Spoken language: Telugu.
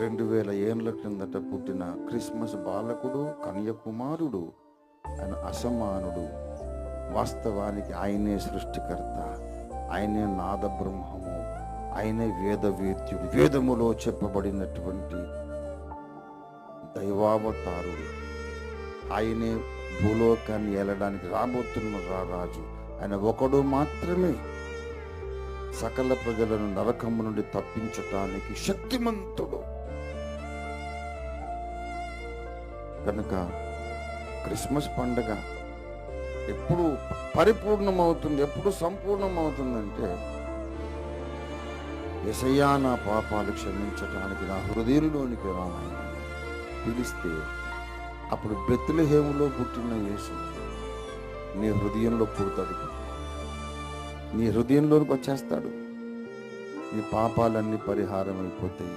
రెండు వేల ఏళ్ళ క్రిందట పుట్టిన క్రిస్మస్ బాలకుడు కన్యకుమారుడు ఆయన అసమానుడు. వాస్తవానికి ఆయనే సృష్టికర్త. ఆయనే నాద బ్రహ్మము. ఆయనే వేదవేద్యుడు. వేదములో చెప్పబడినటువంటి దైవావతారుడు. ఆయనే భూలోకాన్ని ఏలడానికి రాబోతున్న రారాజు. ఆయన ఒకడు మాత్రమే. సకల ప్రజలను నరకము నుండి తప్పించటానికి శక్తిమంతుడు. కనుక క్రిస్మస్ పండగ ఎప్పుడు పరిపూర్ణమవుతుంది ఎప్పుడు సంపూర్ణమవుతుందంటే ఎసయ్యా నా పాపాలు క్షమించటానికి నా హృదయంలోనికి రామాయణ పిలిస్తే అప్పుడు బెత్తులహేములో పుట్టిన యేసు నీ హృదయంలో పుడతాడు. నీ హృదయంలోనికి వచ్చేస్తాడు. నీ పాపాలన్నీ పరిహారం అయిపోతాయి